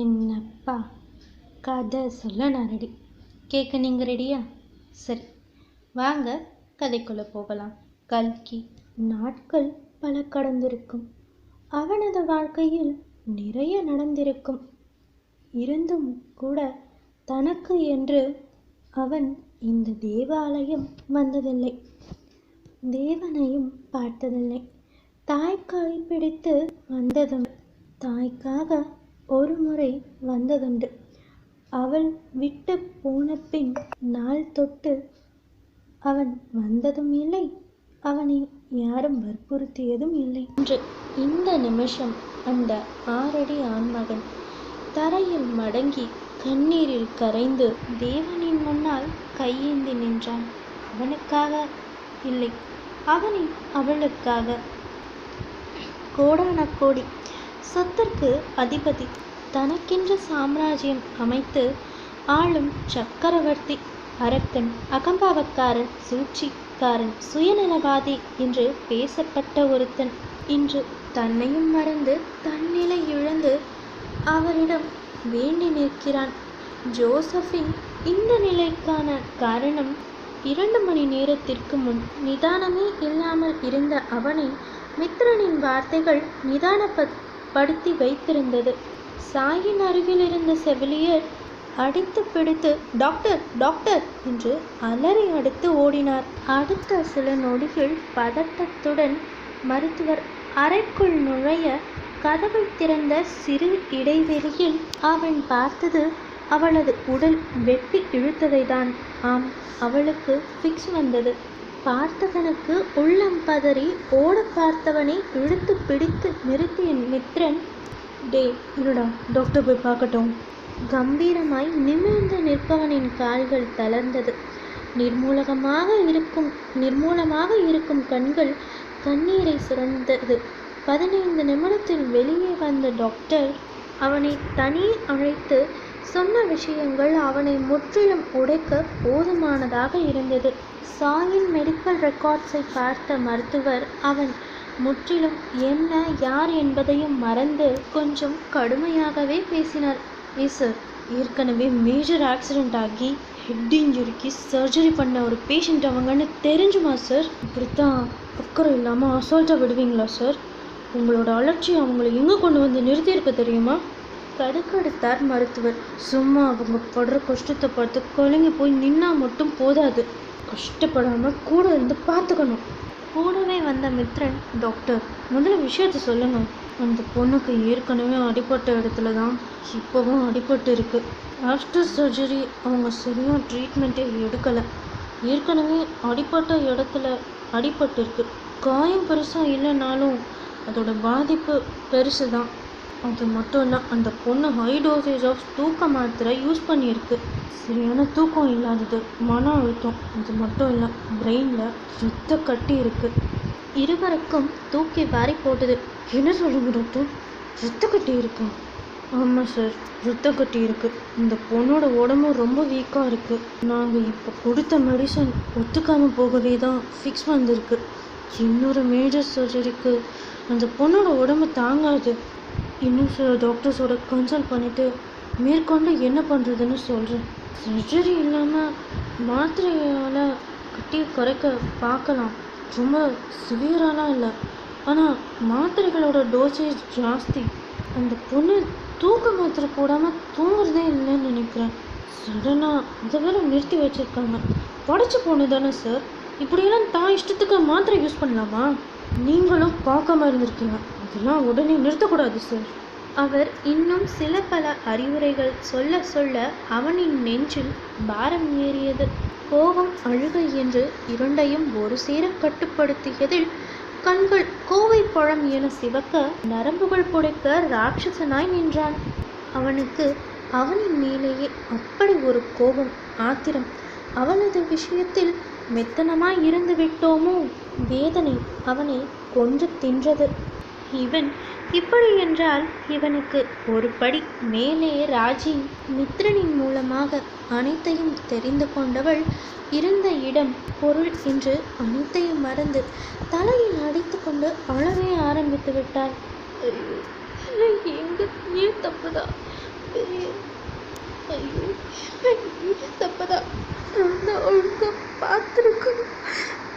என்னப்பா? கதை சொல்ல நான் ரெடி கேட்க நீங்கள் ரெடியா சரி வாங்க கதைக்குள்ளே போகலாம். கல்கி நாட்கள் பல கடந்திருக்கும். அவனது வாழ்க்கையில் நிறைய நடந்திருக்கும். இருந்தும் கூட தனக்கு என்று அவன் இந்த தேவாலயம் வந்ததில்லை. தேவனையும் பார்த்ததில்லை. தாய்க்காய் பிடித்து வந்ததும் தாய்க்காக ஒரு முறை வந்ததுண்டு. அவள் விட்டு போன பின் நாள் தொட்டு அவன் வந்ததும் இல்லை அவனை யாரும் வற்புறுத்தியதும் இல்லை. என்று இந்த நிமிஷம் அந்த ஆறடி ஆண்மகன் தரையில் மடங்கி கண்ணீரில் கரைந்து தேவனின் முன்னால் கையேந்தி நின்றான். அவனுக்காக இல்லை அவனை அவளுக்காக. கோடான கோடி சொத்திற்கு அதிபதி தனக்கென்று சாம்ராஜ்யம் அமைத்து ஆளும் சக்கரவர்த்தி அரக்கன் அகம்பாவக்காரன் சூழ்ச்சிக்காரன் சுயநலவாதி என்று பேசப்பட்ட ஒருத்தன். இன்று தன்னையும் மறந்து தன்னிலை இழந்து அவரிடம் வேண்டி நிற்கிறான். ஜோசஃபின் இந்த நிலைக்கான காரணம் இரண்டு மணி நேரத்திற்கு முன் நிதானமே இல்லாமல் இருந்த அவனை மித்ரனின் வார்த்தைகள் படுத்தி வைத்திருந்தது. சாயின் அருகில் இருந்த செவிலியர் அடித்து பிடித்து டாக்டர் டாக்டர் என்று அலறி அடுத்து ஓடினார். அடுத்த சில நொடிகள் பதட்டத்துடன் மருத்துவர் அறைக்குள் நுழைய கதவை திறந்த சிறு இடைவெளியில் அவன் பார்த்தது அவளது உடல் வெட்டி இழுத்ததை தான் ஆம் அவளுக்கு ஃபிக்ஸ் வந்தது. பார்த்தவனுக்கு உள்ளம் பதறி ஓட பார்த்தவனை இழுத்து பிடித்து நிறுத்திய மித்ரன் டே இருடா டாக்டர் போய் பார்க்கட்டும். கம்பீரமாய் நிமிர்ந்து நிற்பவனின் கால்கள் தளர்ந்தது. நிர்மூலகமாக இருக்கும் நிர்மூலமாக இருக்கும் கண்கள் கண்ணீரை சுரந்தது. பதினைந்து நிமிடத்தில் வெளியே வந்த டாக்டர் அவனை தனி அழைத்து சொன்ன விஷயங்கள் அவனை முற்றிலும் உடைக்க போதுமானதாக இருந்தது. சாயின் மெடிக்கல் ரெக்கார்ட்ஸை பார்த்த மருத்துவர் அவன் முற்றிலும் என்ன யார் என்பதையும் மறந்து கொஞ்சம் கடுமையாகவே பேசினார். ஏ சார் ஏற்கனவே மேஜர் ஆக்சிடெண்ட் ஆகி ஹெட் இன்ஜுரிக்கு சர்ஜரி பண்ண ஒரு பேஷண்ட் அவங்கன்னு தெரிஞ்சுமா சார் இப்படித்தான் அக்கறை இல்லாமல் அசால்ட்டாக விடுவீங்களா சார் உங்களோட அலட்சியம் அவங்கள எங்கே கொண்டு வந்து நிறுத்தியிருக்க தெரியுமா? கடுக்கடுத்தார் மருத்துவர். சும்மா அவங்க படுற கஷ்டத்தை பார்த்து கொலைங்க போய் நின்னா மட்டும் போதாது. கஷ்டப்படாமல் கூட இருந்து பார்த்துக்கணும். கூடவே வந்த மித்ரன் டாக்டர் முதல்ல விஷயத்த சொல்லுங்க. அந்த பொண்ணுக்கு ஏற்கனவே அடிபட்ட இடத்துல தான் இப்போவும் அடிபட்டு இருக்கு. ஆஃப்டர் சர்ஜரி அவங்க சரியாக ட்ரீட்மெண்ட்டே எடுக்கலை. ஏற்கனவே அடிபட்ட இடத்துல அடிபட்டு இருக்கு. காயம் பெருசாக இல்லைனாலும் அதோட பாதிப்பு பெருசு தான் அது மட்டும் இல்லை அந்த பொண்ணு ஹை டோசேஜ் ஆஃப் தூக்க மாத்திரை யூஸ் பண்ணியிருக்கு. சரியான தூக்கம் இல்லாதது மன அழுத்தம் அது மட்டும் இல்லை பிரெயினில் சுத்த கட்டி இருக்கு. இருவருக்கும் தூக்கி வாரி போட்டது. என்ன சொல்லுங்க டாக்டர் ரத்த கட்டி இருக்கா. ஆமாம் சார் ரத்த கட்டி இருக்கு. இந்த பொண்ணோட உடம்பு ரொம்ப வீக்காக இருக்கு. நாங்கள் இப்போ கொடுத்த மெடிசன் ஒத்துக்காமல் போகவே தான் ஃபிக்ஸ் வந்திருக்கு. இன்னொரு மேஜர் சர்ஜரிக்கு அந்த பொண்ணோட உடம்பு தாங்காது. இன்னும் சில டாக்டர்ஸோட கன்சல்ட் பண்ணிவிட்டு மேற்கொண்டு என்ன பண்ணுறதுன்னு சொல்கிறேன் சர்ஜரி இல்லாமல் மாத்திரையால் கட்டி குறைக்க பார்க்கலாம். ரொம்ப சிவியராலாம் இல்லை. ஆனால் மாத்திரைகளோட டோசேஜ் ஜாஸ்தி. அந்த பொண்ணு தூக்க மாத்திரை போடாமல் தூங்குறதே இல்லைன்னு நினைக்கிறேன். சடனாக இதை வேற நிறுத்தி வச்சுருக்காங்க. படைச்ச பொண்ணு தானே சார் இப்படியெல்லாம் தான் இஷ்டத்துக்கு மாத்திரை யூஸ் பண்ணலாமா? நீங்களும் பார்க்காம இருந்திருக்கீங்க. இதெல்லாம் உடனே நிறுத்தக்கூடாது சார் அவர் இன்னும் சில பல அறிவுரைகள் சொல்ல சொல்ல அவனின் நெஞ்சில் பாரம் ஏறியது. கோபம் அழுகை என்று இரண்டையும் ஒரு சேர கட்டுப்படுத்தியதில் கண்கள் கோவை பழம் என சிவக்க நரம்புகள் புடைக்க ராட்சசனாய் நின்றான். அவனுக்கு அவனின் மேலேயே அப்படி ஒரு கோபம் ஆத்திரம். அவனது விஷயத்தில் மெத்தனமாய் இருந்து விட்டோமோ? வேதனை அவனை கொன்று தின்றது. இவன் இப்படி என்றால் இவனுக்கு ஒரு படி மேலே ராஜி மித்ரனின் மூலமாக அனைத்தையும் தெரிந்து கொண்டவள் இருந்த இடம் பொருள் என்று அனைத்தையும் மறந்து தலையில் அடித்துக்கொண்டு அழவே ஆரம்பித்து விட்டாள். ஐயோ, எங்க ஏன் தப்புதான் தப்பதான் நான் தான் பார்த்துருக்கணும்.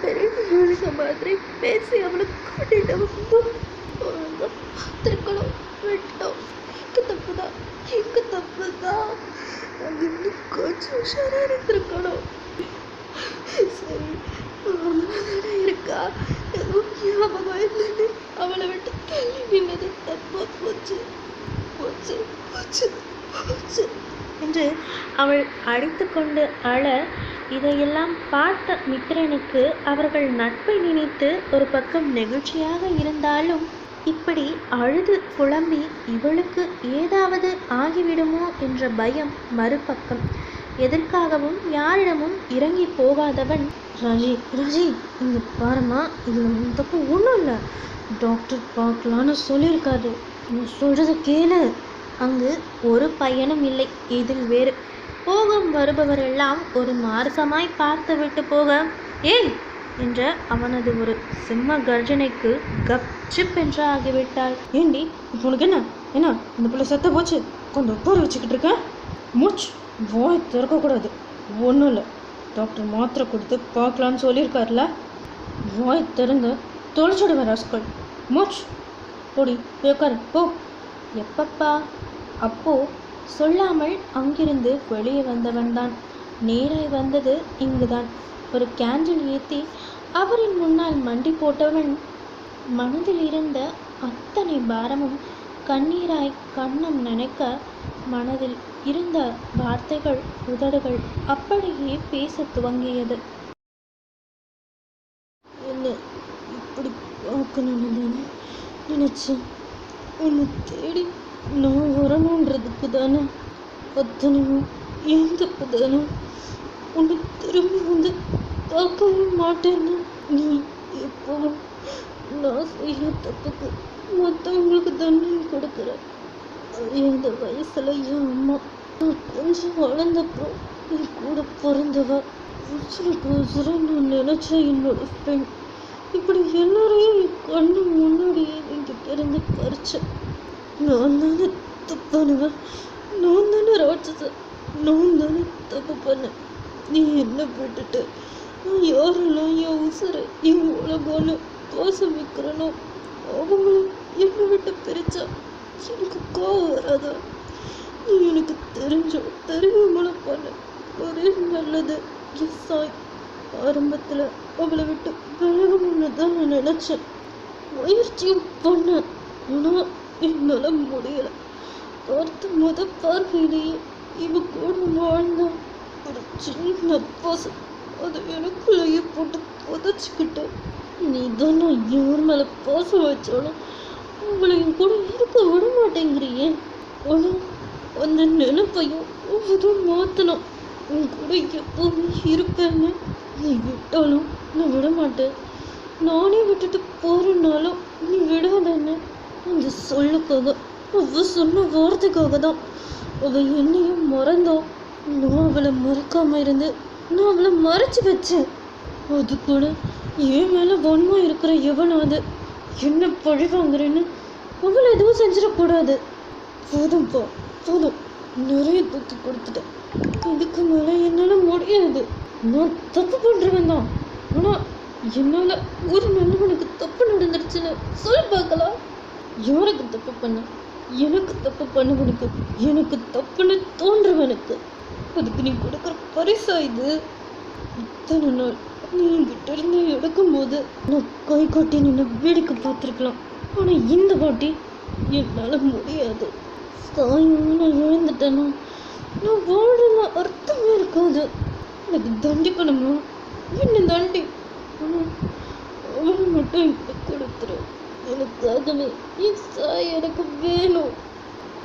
பெரிய மாதிரி பேசி அவளை கூட்டிட்டு வந்து ஒழுங்கா பார்த்துருக்கணும் விட்டோம். தான் எங்கள் தப்பு தான் நாங்கள் இன்னும் கொஞ்சம் உஷாராக இருந்திருக்கணும். சரி அம்மா இருக்கா? எதுவும் ஞாபகம் இல்லைன்னு அவளை விட்டு தள்ளி நின்னது தப்பா போச்சு. போச்சு போச்சு போச்சு. என்று அவள் அடித்து கொண்டு அழ இதையெல்லாம் பார்த்த மித்திரனுக்கு அவர்கள் நட்பை நினைத்து ஒரு பக்கம் நெகிழ்ச்சியாக இருந்தாலும் இப்படி அழுது புலம்பி இவளுக்கு ஏதாவது ஆகிவிடுமோ என்ற பயம் மறுபக்கம். எதற்காகவும் யாரிடமும் இறங்கி போகாதவன் ராஜி ராஜி இந்த பாருமா இதில் தப்பு ஒன்றும் இல்லை. டாக்டர் பார்க்கலான்னு சொல்லியிருக்காரு. நீ கேளு. அங்கு ஒரு பயனும் இல்லை இதில் வேறு. போகும் வருபவரெல்லாம் ஒரு மார்க்கமாய் பார்த்துவிட்டு போக. ஏய் என்ற அவனது ஒரு சிம்ம கர்ஜனைக்கு கப்சிப் என்று ஆகிவிட்டாள். ஏண்டி இப்போ உனக்கு என்ன? என்ன? இந்த பிள்ளை செத்த போச்சு? கொஞ்சம் உட்கார வச்சுக்கிட்டு இருக்கேன் மூச்சு! வாய் திறக்கக்கூடாது. ஒன்றும் இல்லை. டாக்டர் மாத்திரை கொடுத்து பார்க்கலான்னு சொல்லியிருக்காருல? வாய் திறந்து தொலைச்சிடுவேன் ராஸ்கல் மூச்சு! போடி போய் உட்காரு. போ. எப்பப்பா? அப்போ சொல்லாமல் அங்கிருந்து வெளியே வந்தவன்தான். நேராய் வந்தது இங்குதான். ஒரு கேண்டில் ஏற்றி அவரின் முன்னால் மண்டி போட்டவன் மனதில் இருந்த அத்தனை பாரமும் கண்ணீராய் கண்ணம் நினைக்க மனதில் இருந்த வார்த்தைகள் உதடுகள் அப்படியே பேசத் துவங்கியது. என்ன இப்படி பார்க்கணும்னு நினச்சேன். உன்னை தேடி நான் வரணுன்றதுக்கு தானே அத்தனையும் என் தானே உன்னை திரும்பி வந்து பார்க்கவே மாட்டேன்னு நீ எப்போ நான் செய்ய தப்புக்கு மற்றவங்களுக்கு தண்டனை கொடுக்குற. இந்த வயசுல என் அம்மா நான் கொஞ்சம் வளர்ந்தப்போ நீ கூட பிறந்தவ. உசுருக்கு நான் நினைச்ச என்னோட ஃப்ரெண்ட் இப்படி எல்லாரையும் என் கண்ணு முன்னாடியே என்கிட்ட இருந்து பறிச்ச. நான் தானே தப்பானுவேன் நான் தானே ராட்சச நான் தானே தப்பு பண்ணேன். நீ என்ன விட்டுட்டு நான் யாரெல்லாம் என் உசுறு என் உலகம்னு பாசம் வைக்கிறனோ? அவங்களும் என்னை விட்டு பிரிச்சா எனக்கு கோவம் வராதா? நீ எனக்கு தெரிஞ்சோ? தெரியாமலும் பண்ண. ஒரே நல்லது எஸ் ஆய் ஆரம்பத்தில் அவளை விட்டு விலகணும்னு தான் நான் நினச்சேன். முயற்சியும் பண்ணேன். ஆனால் என்னால் முடியலை. பார்த்த முத பார்வையிலேயே இவ கூட வாழ்ந்தான் ஒரு சின்ன பாசம் அது எனக்குள்ளேயே போட்டு புதைச்சிக்கிட்டு நீ தான் நான் யார் மேலே பாசம் வச்சாலும் உங்களையும் என் கூட இருக்க விட மாட்டேங்கிறியே. ஆனால் அந்த நினைப்பையும் அதுவும் மாற்றணும் உன் கூட எப்போவுமே இருப்பேன்னு நீ விட்டாலும் நான் விட மாட்டேன். நானே விட்டுட்டு போகிறனாலும் நீ விடாதன்னு அந்த சொல்லுக்காக அவ சொன்ன வார்த்தைக்காக தான் அவள் என்னையும் மறந்தோம் நான் அவளை மறக்காமல் இருந்து நான் அவளை மறைச்சு வச்சேன் அது கூட என் மேலே வன்மம் இருக்கிற எவனாவது என்ன பழி வாங்குறேன்னு அவளை எதுவும் செஞ்சிடக்கூடாது. போதும்ப்பா போதும். நிறைய தூக்கி கொடுத்துட்டேன். இதுக்கு மேலே என்னால் முடியாது. நான் தப்பு பண்ணுறவன் தான். ஆனால் என்னால் ஒரு நல்லவனுக்கு தப்பு நடந்துருச்சுன்னு சொல்லி பார்க்கலாம். யாருக்கு தப்பு பண்ண? எனக்கு தப்பு பண்ணவனுக்கு எனக்கு தப்புன்னு தோன்றவனுக்கு. அதுக்கு நீ கொடுக்குற பரிசா இது? இத்தனை நாள் நீ என்கிட்ட இருந்து எடுக்கும்போது நான் கை காட்டி நின்று வேடிக்கை பார்த்துருக்கலாம். ஆனால் இந்த வாட்டி என்னால் முடியாது. தாயும் நான் இழந்துட்டேன்னா நான் வாழல அர்த்தமே இருக்காது. எனக்கு தண்டிக்கணுமா என்ன தண்டி? ஆனால் அவனை மட்டும் இப்போ கொடுத்துரு. எனக்காகவே என் சாய் எனக்கு வேணும்.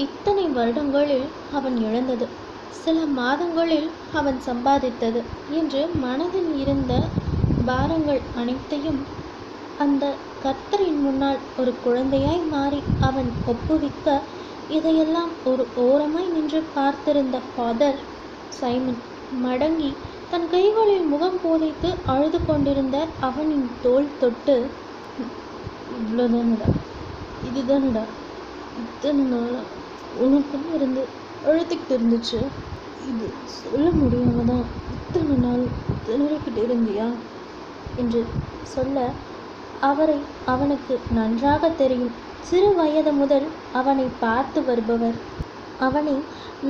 இத்தனை வருடங்களில் அவன் இழந்தது. சில மாதங்களில் அவன் சம்பாதித்தது என்று மனதில் இருந்த பாரங்கள் அனைத்தையும் அந்த கர்த்தரின் முன்னால் ஒரு குழந்தையாய் மாறி அவன் ஒப்புவிக்க இதையெல்லாம் ஒரு ஓரமாய் நின்று பார்த்திருந்த ஃபாதர் சைமன் மடங்கி தன் கைகளில் முகம் போதைத்து அழுது கொண்டிருந்த அவனின் தோல் தொட்டு இவ்வளோதானடா இதுதானடா? இத்தனை நாளாக உனக்கும் இருந்து அழுத்திக்கிட்டு இருந்துச்சு. இது சொல்ல முடியாம தான் இத்தனை நாள் திணறிக்கிட்டு இருந்தியா? என்று சொல்ல அவரை அவனுக்கு நன்றாக தெரியும். சிறு வயது முதல் அவனை பார்த்து வருபவர். அவனை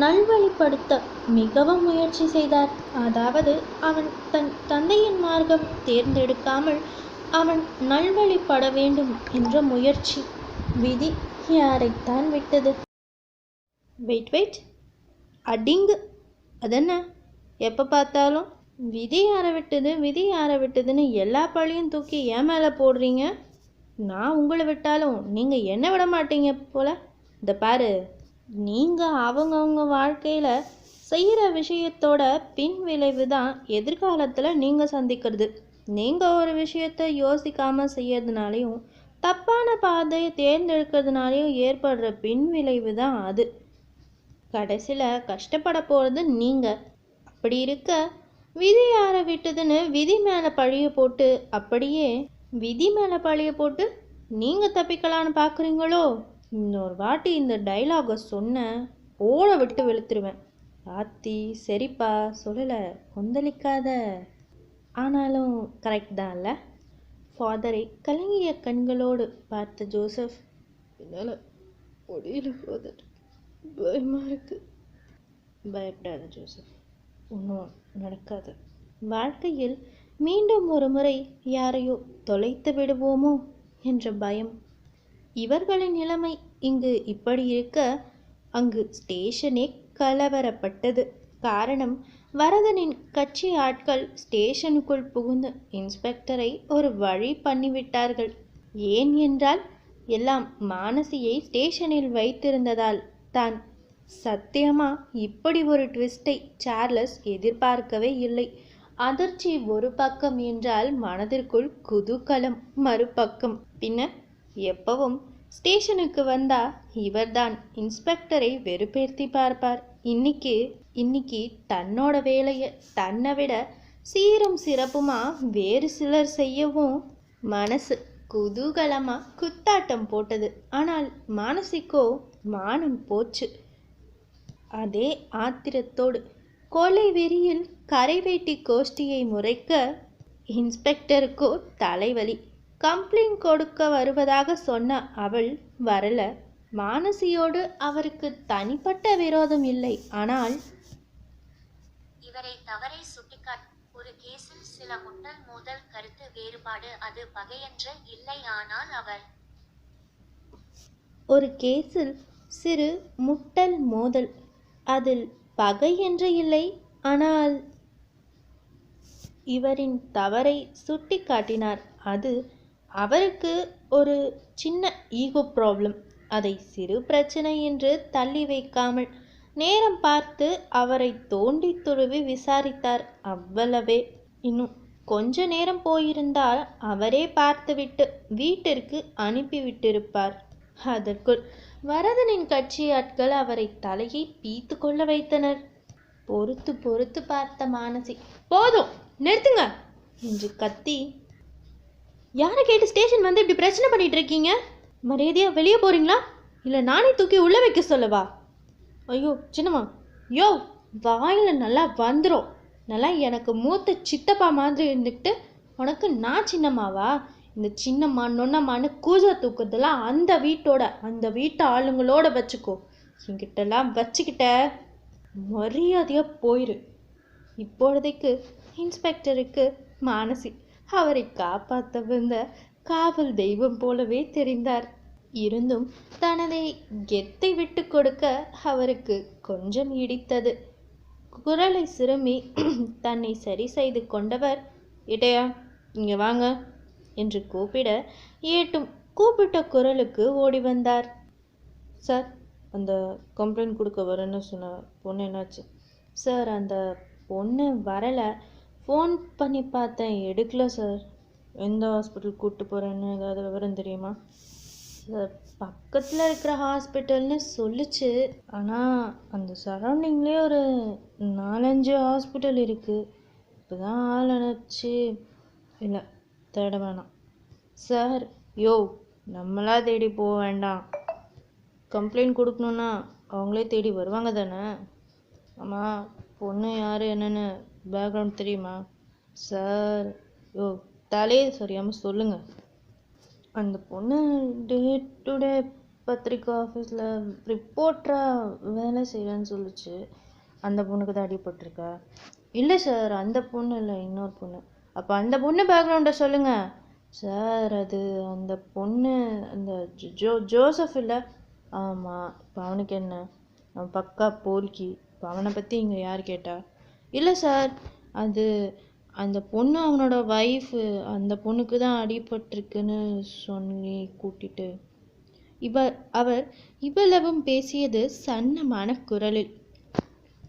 நல்வழிப்படுத்த மிகவும் முயற்சி செய்தார். அதாவது அவன் தன் தந்தையின் மார்க்கம் தேர்ந்தெடுக்காமல் அவன் நல்வழிப்பட வேண்டும் என்ற முயற்சி விதி யாரைத்தான் விட்டது? வெயிட் வெயிட் அடிங்கு. அதென்ன? எப்போ பார்த்தாலும்? விதி யாரை விட்டது? விதி யாரை விட்டதுன்னு எல்லா பழியும் தூக்கி என் மேலே போடுறீங்க? நான் உங்களை விட்டாலும் நீங்கள் என்ன விட மாட்டீங்க போல. இந்த பாரு நீங்கள் அவங்கவுங்க வாழ்க்கையில் செய்கிற விஷயத்தோட பின் விளைவு தான் எதிர்காலத்தில் நீங்கள் சந்திக்கிறது. நீங்கள் ஒரு விஷயத்தை யோசிக்காமல் செய்யறதுனாலையும் தப்பான பாதையை தேர்ந்தெடுக்கிறதுனாலையும் ஏற்படுற பின் விளைவு தான் அது. கடைசியில் கஷ்டப்பட போகிறது நீங்கள் அப்படி இருக்க விதி யாரை விட்டதுன்னு விதி மேலே பழிய போட்டு அப்படியே விதி மேலே பழிய போட்டு நீங்கள் தப்பிக்கலான்னு பார்க்குறீங்களோ இன்னொரு வாட்டி இந்த டைலாகை சொன்ன ஓட விட்டு வெளுத்துருவேன். ராத்தி சரிப்பா சொல்லலை கொந்தளிக்காத. ஆனாலும் கரெக்ட் தான்ல ஃபாதரை கலங்கிய கண்களோடு பார்த்த ஜோசப் என்னால் முடியல ஃபாதர் பயமாக இருக்கு. பயப்படாத ஜோசப். ஒன்றும் நடக்காது. வாழ்க்கையில் மீண்டும் ஒரு முறை யாரையோ தொலைத்து விடுவோமோ என்ற பயம். இவர்களின் நிலைமை இங்கு இப்படி இருக்க அங்கு ஸ்டேஷனே கலவரப்பட்டது. காரணம் வரதனின் கட்சி ஆட்கள் ஸ்டேஷனுக்குள் புகுந்து இன்ஸ்பெக்டரை ஒரு வழி பண்ணிவிட்டார்கள். ஏன் என்றால் எல்லாம் மானசியை ஸ்டேஷனில் வைத்திருந்ததால். தான். சத்தியமா இப்படி ஒரு ட்விஸ்டை சார்லஸ் எதிர்பார்க்கவே இல்லை. அதிர்ச்சி ஒரு பக்கம் என்றால் மனதிற்குள் குதூகலம் மறுபக்கம். பின்ன எப்பவும் ஸ்டேஷனுக்கு வந்தா இவர்தான். இன்ஸ்பெக்டரை வெறுப்பேர்த்தி பார்ப்பார். இன்னைக்கு இன்னைக்கு தன்னோட வேலையை தன்னை விட சீரும் சிறப்புமா வேறு சிலர் செய்யவும் மனசு குதூகலமா குத்தாட்டம் போட்டது. ஆனால் மானசிக்கோ மானம் போச்சு. அதே ஆத்திரத்தோடு கொலை வெறியில் கரைவேட்டி கோஷ்டியை முறைக்க இன்ஸ்பெக்டருக்கோ தலைவலி. கம்ப்ளைண்ட் கொடுக்க வருவதாக சொன்ன அவள் வரல. மானசியோடு அவருக்கு தனிப்பட்ட விரோதம் இல்லை. ஆனால் இவரை தவறை சுட்டிக்காட் ஒரு கேஸில் சில முட்டல் மோதல் கருத்து வேறுபாடு அது பகையன்று இல்லை ஆனால் அவர் ஒரு கேஸில் சிறு முட்டல் மோதல். அதில் பகை என்று இல்லை ஆனால் இவரின் தவறை சுட்டி காட்டினார். அது அவருக்கு ஒரு சின்ன ஈகோ ப்ராப்ளம். அதை சிறு பிரச்சனை என்று தள்ளி வைக்காமல் நேரம் பார்த்து அவரை தோண்டி துருவி விசாரித்தார். அவ்வளவே. இன்னும் கொஞ்ச நேரம் போயிருந்தால் அவரே பார்த்துவிட்டு வீட்டிற்கு அனுப்பிவிட்டிருப்பார். அதற்குள் வரதனின் கட்சி ஆட்கள் அவரை தலையை பீத்து கொள்ள வைத்தனர். பொறுத்து பொறுத்து பார்த்த மானசி போதும் நிறுத்துங்க என்று கத்தி யாரை கேட்டு ஸ்டேஷன் வந்து இப்படி பிரச்சனை பண்ணிட்டு இருக்கீங்க? மரியாதையா வெளியே போறீங்களா? இல்லை நானே தூக்கி உள்ள வைக்க சொல்லவா? ஐயோ சின்னம்மா யோ வாயில் நல்லா வந்துடும் நல்லா எனக்கு மூத்த சித்தப்பா மாதிரி இருந்துக்கிட்டு உனக்கு நான் சின்னம்மாவா? இந்த சின்னம்மா நொன்னம்மான்னு கூஜா தூக்குறதெல்லாம் அந்த வீட்டோட அந்த வீட்டு ஆளுங்களோட வச்சுக்கோ. என்கிட்டலாம் வச்சுக்கிட்ட மரியாதையாக போயிரு. இப்பொழுதைக்கு இன்ஸ்பெக்டருக்கு மானசி அவரை காப்பாற்ற வந்த காவல் தெய்வம் போலவே தெரிந்தார். இருந்தும் தனதை கெத்தை விட்டு கொடுக்க அவருக்கு கொஞ்சம் இடித்தது. குரலை சிறுமி தன்னை சரி செய்து கொண்டவர் இடையா இங்கே வாங்க. என்று கூப்பிட ஏட்டும் கூப்பிட்ட குரலுக்கு ஓடி வந்தார். சார் அந்த கம்ப்ளைண்ட் கொடுக்க வரேன்னு சொன்ன பொண்ணு என்னாச்சு? சார் அந்த பொண்ணு வரலை. ஃபோன் பண்ணி பார்த்தேன். எடுக்கல சார். எந்த ஹாஸ்பிட்டல் கூப்பிட்டு போகிறேன்னு ஏதாவது விவரம் தெரியுமா? சார் பக்கத்தில் இருக்கிற ஹாஸ்பிட்டல்னு சொல்லுச்சு. ஆனால் அந்த சரௌண்டிங்லேயே ஒரு நாலஞ்சு ஹாஸ்பிட்டல் இருக்குது இப்போ தான் ஆள் அனுப்பிச்சு இல்லை தேட வேணாம் சார் யோ நம்மளா தேடி போக வேண்டாம். கம்ப்ளைண்ட் கொடுக்கணுன்னா அவங்களே தேடி வருவாங்க தானே? ஆமாம் பொண்ணு யார் என்னென்னு பேக்ரவுண்ட் தெரியுமா? சார் யோ தலையே சரியாமல் சொல்லுங்கள் அந்த பொண்ணு டே டு டே பத்திரிக்கை ஆஃபீஸில் ரிப்போர்ட்டராக வேலை செய்கிறேன்னு சொல்லுச்சு. அந்த பொண்ணுக்கு தான் அடிபட்டிருக்கா? இல்லை சார் அந்த பொண்ணு இல்லை இன்னொரு பொண்ணு. அப்போ அந்த பொண்ணு பேக்ரவுண்டை சொல்லுங்கள் சார் அது அந்த பொண்ணு அந்த ஜோ- ஜோ இல்லை? ஆமாம் இப்போ அவனுக்கு என்ன? அவன் பக்கா போல்கி. இப்போ அவனை பற்றி இங்கே யார் கேட்டா? இல்லை சார் அது அந்த பொண்ணு அவனோட ஒய்ஃபு அந்த பொண்ணுக்கு தான் அடிபட்டிருக்குன்னு சொல்லி கூட்டிட்டு. இவ அவர் இவ்வளவும் பேசியது சன்னமான குரலில்.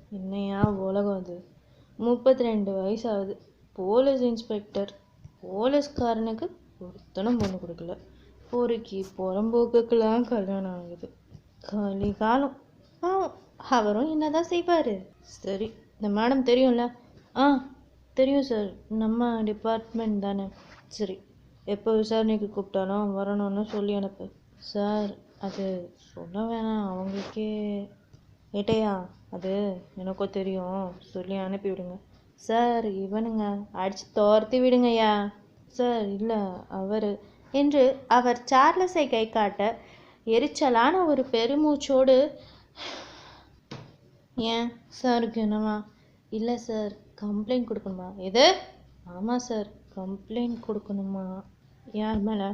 என்னையா உலகம் அது? முப்பத்தி ரெண்டு வயசாகுது போலீஸ் இன்ஸ்பெக்டர் போலீஸ்காரனுக்கு ஒருத்தனும் பொண்ணு கொடுக்கல. பொறுக்கி புறம்போக்குக்கெல்லாம் கல்யாணம் ஆகுது. களி காலம். பாவம் அவரும் என்னதான் செய்வார்? சரி இந்த மேடம் தெரியும்ல? ஆ தெரியும் சார் நம்ம டிபார்ட்மெண்ட் தானே. சரி எப்போ விசாரணைக்கு கூப்பிட்டாலும் வரணும்னு சொல்லி அனுப்பு. சார் அது சொல்ல வேணாம். அவங்களுக்கே ஏட்டையா? அது எனக்கோ தெரியும். சொல்லி அனுப்பி விடுங்க சார் இவனுங்க அடிச்சு துரத்தி விடுங்கய்யா. சார் இல்லை அவர். என்று அவர் சார்லஸை கை காட்ட எரிச்சலான ஒரு பெருமூச்சோடு ஏன் சாருக்கு என்னவா இல்லை சார் கம்ப்ளைண்ட் கொடுக்கணுமா? எது? ஆமாம் சார் கம்ப்ளைண்ட் கொடுக்கணுமா? யார் மேலே?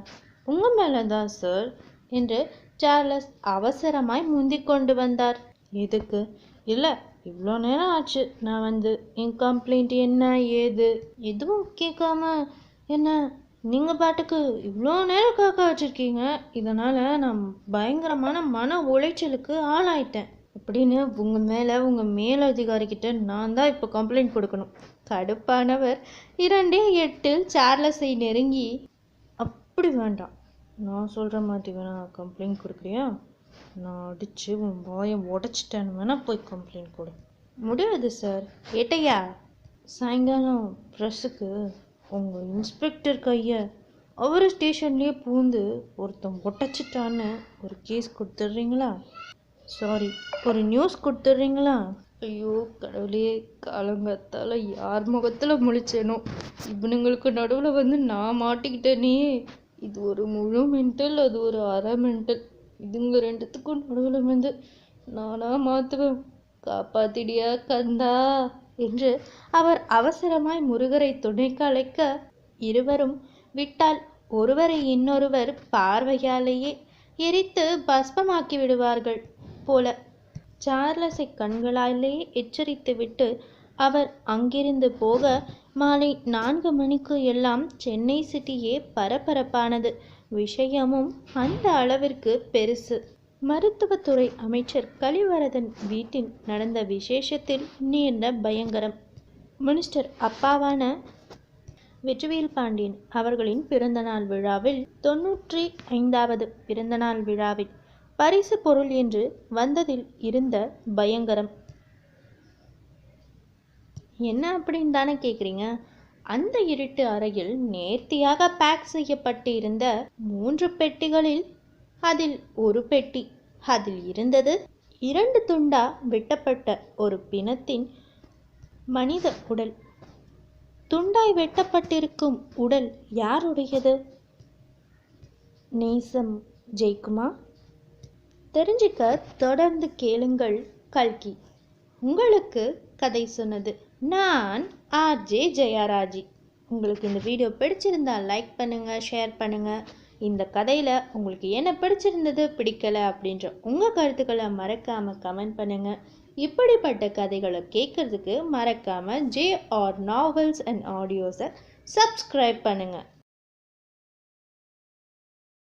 உங்கள் மேலே தான் சார் என்று சார்லஸ் அவசரமாய் முந்திக் கொண்டு வந்தார். எதுக்கு? இல்லை இவ்வளோ நேரம் ஆச்சு. நான் வந்து என் கம்ப்ளைண்ட் என்ன ஏது எதுவும் கேட்காம என்ன நீங்கள் பாட்டுக்கு இவ்வளோ நேரம் காக்க வச்சுருக்கீங்க. இதனால் நான் பயங்கரமான மன உளைச்சலுக்கு ஆளாயிட்டேன். அப்படின்னு உங்கள் மேலே உங்கள் மேலதிகாரிக்கிட்ட நான் தான் இப்போ கம்ப்ளைண்ட் கொடுக்கணும். கடுப்பானவர் இரண்டே எட்டில் சார்லஸை நெருங்கி அப்படி வேண்டாம். நான் சொல்கிற மாதிரி வேணா கம்ப்ளைண்ட் கொடுக்குறியா? நான் அடித்து உன் வாயை உடச்சிட்டேன்னு வேணால் போய் கம்ப்ளைண்ட் கொடு. முடியாது சார் ஏட்டையா? சாயங்காலம் ப்ரெஸ்ஸுக்கு உங்கள் இன்ஸ்பெக்டர் கையை அவர் ஸ்டேஷன்லேயே பூந்து ஒருத்தன் ஒட்டச்சிட்டான்னு ஒரு கேஸ் கொடுத்துட்றீங்களா? சாரி ஒரு நியூஸ் கொடுத்துட்றீங்களா? ஐயோ கடவுளே காலங்கத்தால் யார் முகத்தில் முழிச்சேனோ. இவனுங்களுக்கு நடுவில் வந்து நான் மாட்டிக்கிட்டேனே. இது ஒரு முழு மென்டல் அது ஒரு அரை மென்டல் இதுங்க ரெண்டுத்துக்கும் நடுவில் வந்து நானா மாத்துவேன் காப்பாத்திடியா கந்தா என்று அவர் அவசரமாய் முருகரை துணைக்கு அழைக்க இருவரும் விட்டால் ஒருவரை இன்னொருவர் பார்வையாலேயே எரித்து பஸ்பமாக்கி விடுவார்கள் போல. சார்லஸை கண்களாலேயே எச்சரித்துவிட்டு அவர் அங்கிருந்து போக மாலை நான்கு மணிக்கு எல்லாம் சென்னை சிட்டியே பரபரப்பானது. விஷயமும் அந்த அளவிற்கு பெருசு. மருத்துவத்துறை அமைச்சர் கலிவரதன் வீட்டில் நடந்த விசேஷத்தில் நேர்ந்த பயங்கரம். மினிஸ்டர் அப்பாவான வெற்றிவேல் பாண்டியன் அவர்களின் பிறந்தநாள் விழாவில் தொன்னூற்றி ஐந்தாவது பிறந்தநாள் விழாவில் பரிசு பொருள் என்று வந்ததில் இருந்த பயங்கரம். என்ன அப்படின்னு தானே கேட்குறீங்க அந்த இருட்டு அறையில் நேர்த்தியாக பேக் செய்யப்பட்டு இருந்த மூன்று பெட்டிகளில் அதில் ஒரு பெட்டி அதில் இருந்தது இரண்டு துண்டா வெட்டப்பட்ட ஒரு பிணத்தின் மனித உடல். துண்டாய் வெட்டப்பட்டிருக்கும் உடல் யாருடையது? நேசம் ஜெய்குமா? தெரிஞ்சுக்க தொடர்ந்து கேளுங்கள் கல்கி. உங்களுக்கு கதை சொன்னது நான் ஆர்ஜே ஜெயராஜி. உங்களுக்கு இந்த வீடியோ பிடிச்சிருந்தா லைக் பண்ணுங்கள் ஷேர் பண்ணுங்கள் இந்த கதையில் உங்களுக்கு என்ன பிடிச்சிருந்தது பிடிக்கல அப்படின்ற உங்கள் கருத்துக்களை மறக்காமல் கமெண்ட் பண்ணுங்கள் இப்படிப்பட்ட கதைகளை கேட்குறதுக்கு மறக்காமல் ஜே ஆர் நாவல்ஸ் அண்ட் ஆடியோஸை சப்ஸ்கிரைப் பண்ணுங்கள்